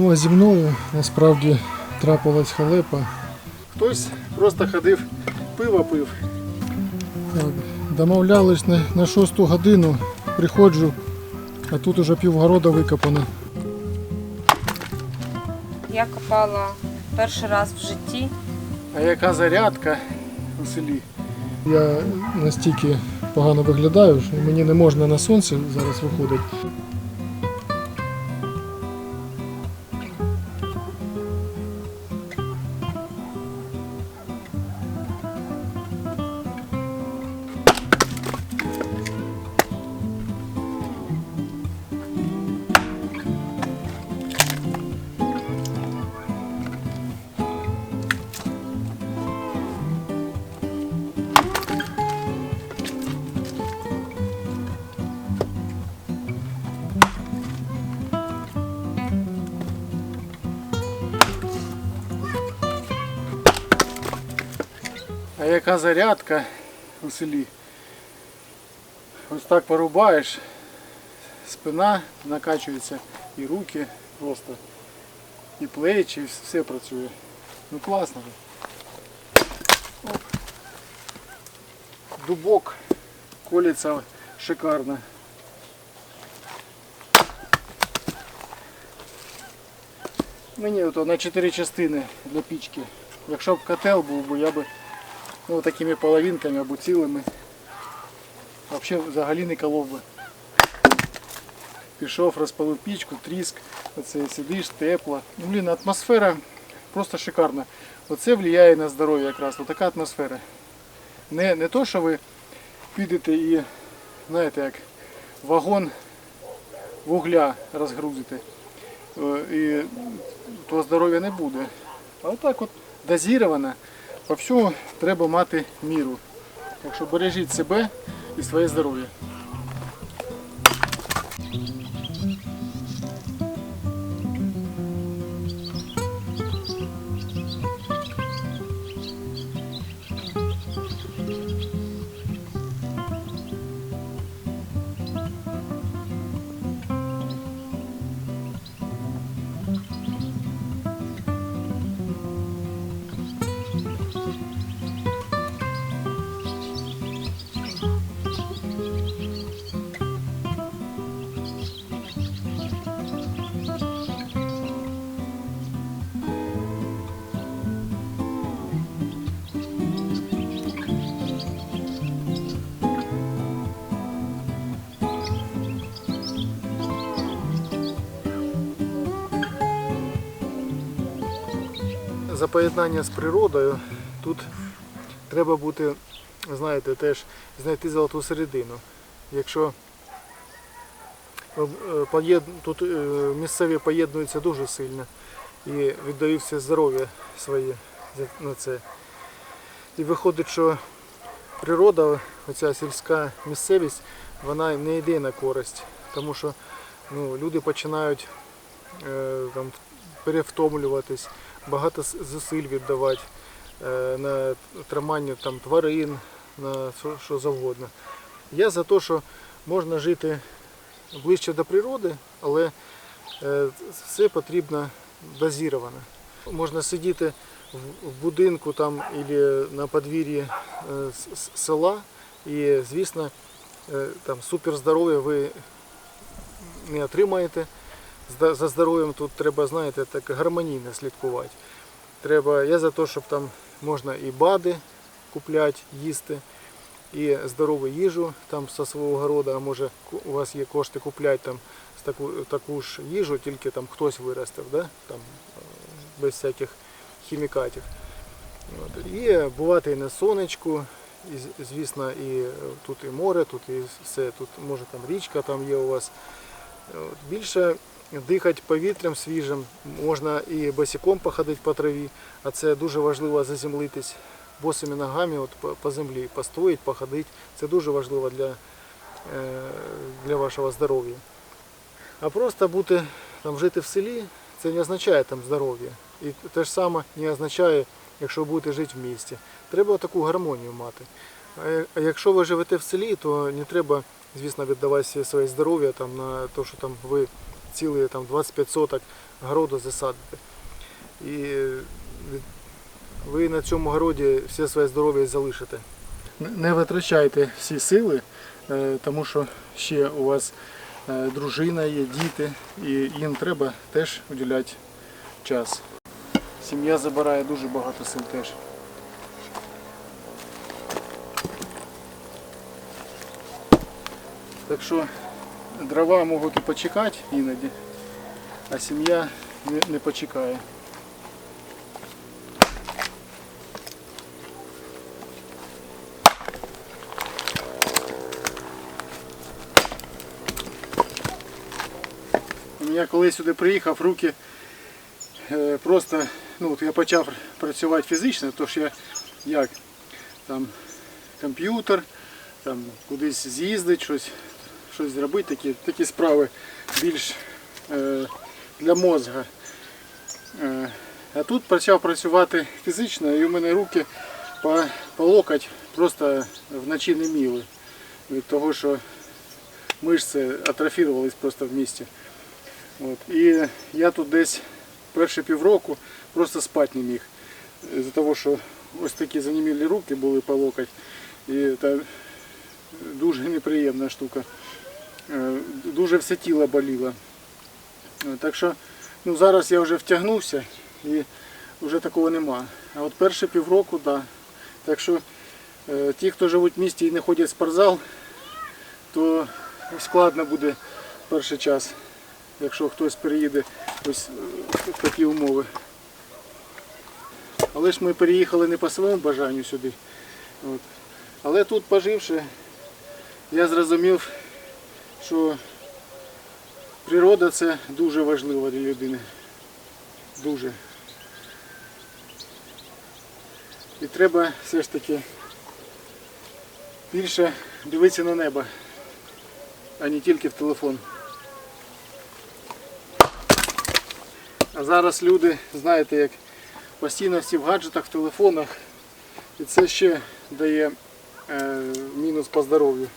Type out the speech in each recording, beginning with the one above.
Ну а зі мною насправді трапилась халепа. Хтось просто ходив, пиво пив. Так, домовлялись на, на шосту годину, приходжу, а тут уже півгорода викопано. Я копала перший раз в житті. А яка зарядка у селі? Я настільки погано виглядаю, що мені не можна на сонце зараз виходити. Яка зарядка у селі? Ось так порубаєш, спина накачується, і руки просто, і плечі, і все працює. Ну класно. Оп. Дубок колється шикарно. Мені ото на 4 частини для пічки. Якщо б котел був, я би ну, такими половинками або цілими. Взагалі взагалі не колов би. Пішов, розпалив пічку, тріск, оце сидиш, тепло. Ну, блін, атмосфера просто шикарна. Оце впливає на здоров'я якраз. Така атмосфера. Не, не то, що ви підете і, знаєте, як вагон вугля розгрузите. е, І то здоров'я не буде. А отак от дозіровано. По всьому треба мати міру. Так що бережіть себе і своє здоров'я. За поєднання з природою тут треба бути, знаєте, теж знайти золоту середину. Якщо е, тут е, місцеві поєднуються дуже сильно і віддають все здоров'я своє на це. І виходить, що природа, оця сільська місцевість, вона не йде на користь, тому що ну, люди починають е, там, перевтомлюватись, багато зусиль віддавати е, на тримання там, тварин, на що, завгодно. Я за те, що можна жити ближче до природи, але е, все потрібно дозіровано. Можна сидіти в будинку там або на подвір'ї е, села і, звісно, там суперздоров'я ви не отримаєте. За здоров'ям тут треба, знаєте, так гармонійно слідкувати. Треба, я за те, щоб там можна і БАДи купляти, їсти, і здорову їжу там зі свого города, а може у вас є кошти купляти там таку, таку ж їжу, тільки там хтось виростив, да? там, е, без всяких хімікатів. От. І бувати і на сонечку, і, звісно, і е, тут і море, тут і все, тут може там річка там є у вас. От. Більше дихати повітрям свіжим, можна і босиком походити по траві, а це дуже важливо заземлитись босими ногами от по, землі, постоїть, походити. Це дуже важливо для, е, для вашого здоров'я. А просто бути там жити в селі, це не означає там здоров'я. І те ж саме не означає, якщо будете жити в місті. Треба таку гармонію мати. А якщо ви живете в селі, то не треба, звісно, віддавати своє здоров'я там, на те, що там ви цілий там 25 соток городу засадите. І ви на цьому городі все своє здоров'я залишите. Не витрачайте всі сили, е, тому що ще у вас е, дружина є, діти, і їм треба теж уділяти час. Сім'я забирає дуже багато сил теж. Так що дрова можуть і почекати іноді, а сім'я не, почекає. Я коли сюди приїхав, руки е, просто, ну от я почав працювати фізично, тож я як там комп'ютер, там кудись з'їздити, щось, щось зробити, такі, такі справи більш е, для мозга. Е, а тут почав працювати фізично, і у мене руки по, по локоть просто вночі не міли. Від того, що мишці атрофірувались просто в місті. От. І я тут десь перші півроку просто спати не міг. З-за того, що ось такі занімілі руки були по локоть. І це дуже неприємна штука. Е, Дуже все тіло боліло. Е, Так що ну, зараз я вже втягнувся і вже такого нема. А от перші півроку. Да. Так що е, ті, хто живуть в місті і не ходять в спортзал, то складно буде перший час якщо хтось переїде ось в такі умови. Але ж ми переїхали не по своєму бажанню сюди. От. Але тут поживши, я зрозумів, що природа це дуже важливо для людини. Дуже. І треба все ж таки більше дивитися на небо, а не тільки в телефон. А зараз люди, знаєте, як постійно всі в гаджетах, в телефонах, і це ще дає е, мінус по здоров'ю.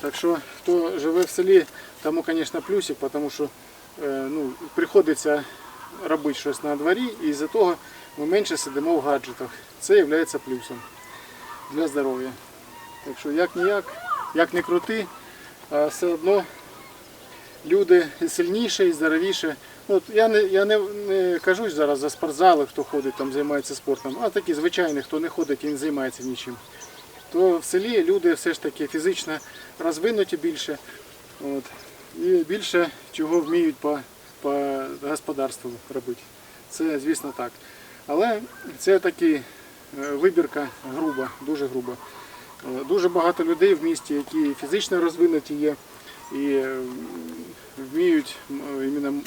Так що, хто живе в селі, тому, звісно, плюсик, тому що е, ну, приходиться робити щось на дворі, і з-за того ми менше сидимо в гаджетах. Це є плюсом для здоров'я. Так що як ніяк, як не крути, а все одно люди сильніші, і здоровіші. Ну, От я не, я не, не кажу зараз за спортзали, хто ходить, там займається спортом, а такі звичайні, хто не ходить і не займається нічим. То в селі люди все ж таки фізично розвинуті більше. От, і більше чого вміють по, по господарству робити. Це, звісно, так. Але це таки е, вибірка груба, дуже груба. Е, Дуже багато людей в місті, які фізично розвинуті є і е, вміють іменно м-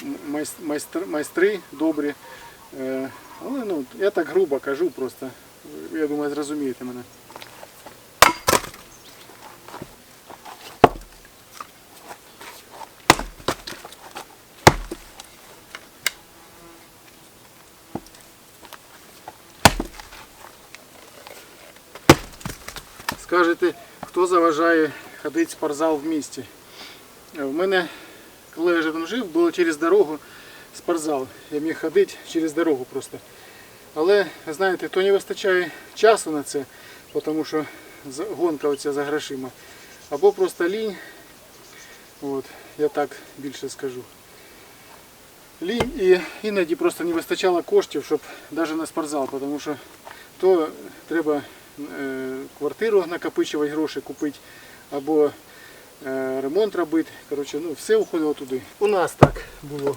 майстр- майстри добрі. Але ну, я так грубо кажу просто. Я думаю, зрозумієте мене. Хто заважає ходити в спортзал в місті? Е, В мене, коли я там жив, було через дорогу спортзал. Я міг ходити через дорогу просто. Але, знаєте, то не вистачає часу на це, тому що гонка оця за грошима. Або просто лінь. От, я так більше скажу. Лінь і іноді просто не вистачало коштів, щоб навіть на спортзал, тому що то треба е, квартиру накопичувати гроші, купити, або е, ремонт робити. Коротше, ну, все уходило туди. У нас так було.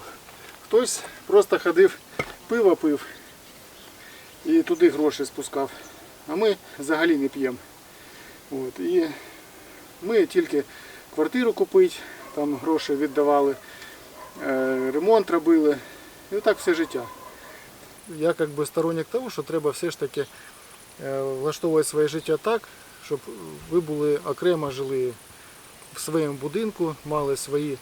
Хтось просто ходив, пиво пив і туди гроші спускав. А ми взагалі не п'ємо. І ми тільки квартиру купити, там гроші віддавали, е, ремонт робили. І так все життя. Я як би сторонник того, що треба все ж таки е, влаштовувати своє життя так, щоб ви були окремо жили в своєму будинку, мали свої,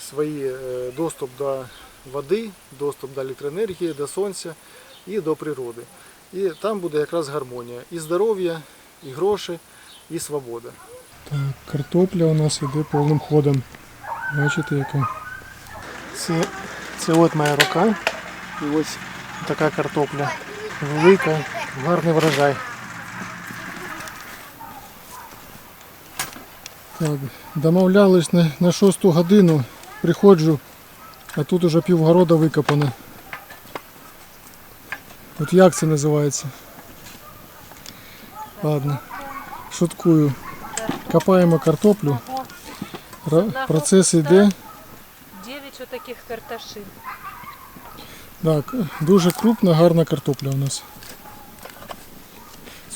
свої е, доступ до води, доступ до електроенергії, до сонця і до природи. І там буде якраз гармонія. І здоров'я, і гроші, і свобода. Так, картопля у нас йде повним ходом. Бачите, яка Це, це от моя рука. І ось така картопля. Велика, гарний врожай. Так, домовлялись на, на 6 годину, приходжу, а тут уже півгорода викопане. От як це називається? Ладно, шуткую. Копаємо картоплю. Процес йде. 9 отаких карташин. Так, дуже крупна, гарна картопля у нас.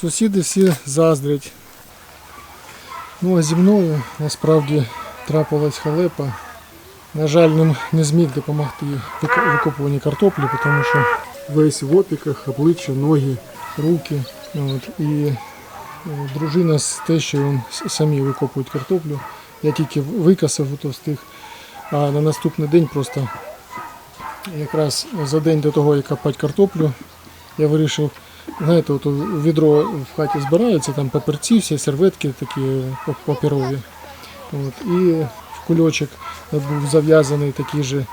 Сусіди всі заздрять. Ну а зі мною насправді трапилась халепа. На жаль, не, не зміг допомогти викопуванні картоплі, тому що весь в опіках, обличчя, ноги, руки. От, і е, дружина з тещою с- самі викопують картоплю. Я тільки викасав, то встиг. А на наступний день просто якраз за день до того, як копати картоплю, я вирішив, знаєте, от відро в хаті збираються, там паперці, всі серветки такі пап- паперові. От, і в кульочок був зав'язаний такий же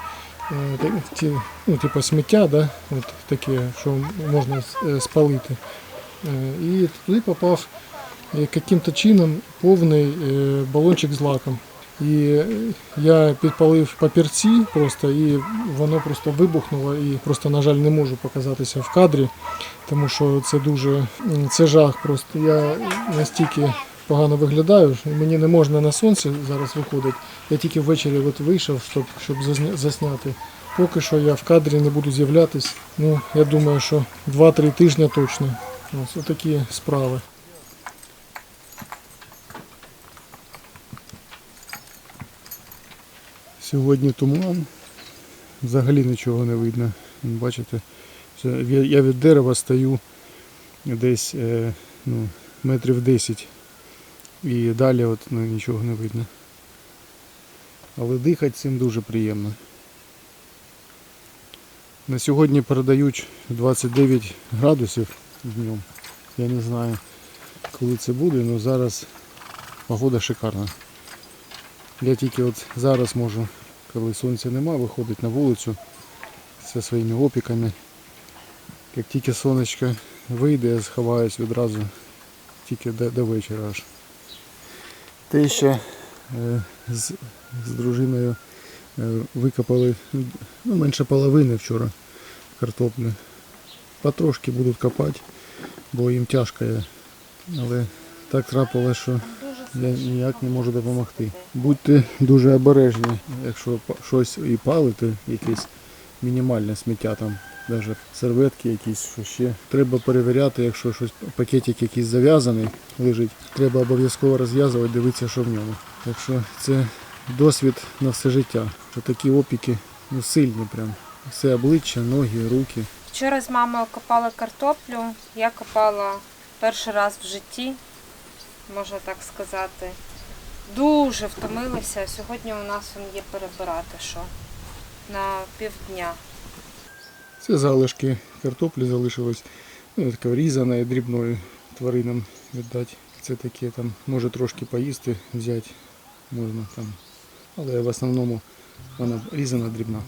е, ті, ну, типу сміття, да? от таке, що можна е, спалити. Е, І туди попав яким-то чином повний балончик з лаком. І я підпалив папірці просто і воно просто вибухнуло і просто, на жаль, не можу показатися в кадрі, тому що це дуже це жах. Просто я настільки погано виглядаю, що мені не можна на сонце зараз виходити. Я тільки ввечері от вийшов, щоб, щоб засняти. Поки що я в кадрі не буду з'являтись. Ну, я думаю, що 2-3 тижні точно. Ось отакі справи. Сьогодні туман, взагалі нічого не видно. Бачите, я- від дерева стою десь е, ну, метрів 10 і далі от, ну, нічого не видно. Але дихати цим дуже приємно. На сьогодні передають 29 градусів днем. Я не знаю, коли це буде, але зараз погода шикарна. Я тільки от зараз можу, коли сонця нема, виходити на вулицю зі своїми опіками. Як тільки сонечко вийде, я сховаюсь відразу тільки до, до вечора аж. Те ще е, з, з дружиною е, викопали ну, менше половини вчора картоплі. Потрошки будуть копати, бо їм тяжко. є. Але так трапилось, що я ніяк не можу допомогти. Будьте дуже обережні, якщо щось і палите, якесь мінімальне сміття там, навіть серветки якісь, що ще. Треба перевіряти, якщо щось пакетик якийсь зав'язаний лежить, треба обов'язково розв'язувати, дивитися, що в ньому. Так що це досвід на все життя. що Такі опіки ну, сильні прям. Все обличчя, ноги, руки. Вчора з мамою копали картоплю. Я копала перший раз в житті, можна так сказати. Дуже втомилася. Сьогодні у нас он є перебирати, що на півдня. Це залишки картоплі залишилось. Ну, така врізана дрібною тваринам віддати. Це таке там, може трошки поїсти, взяти можна там. Але в основному вона різана дрібна.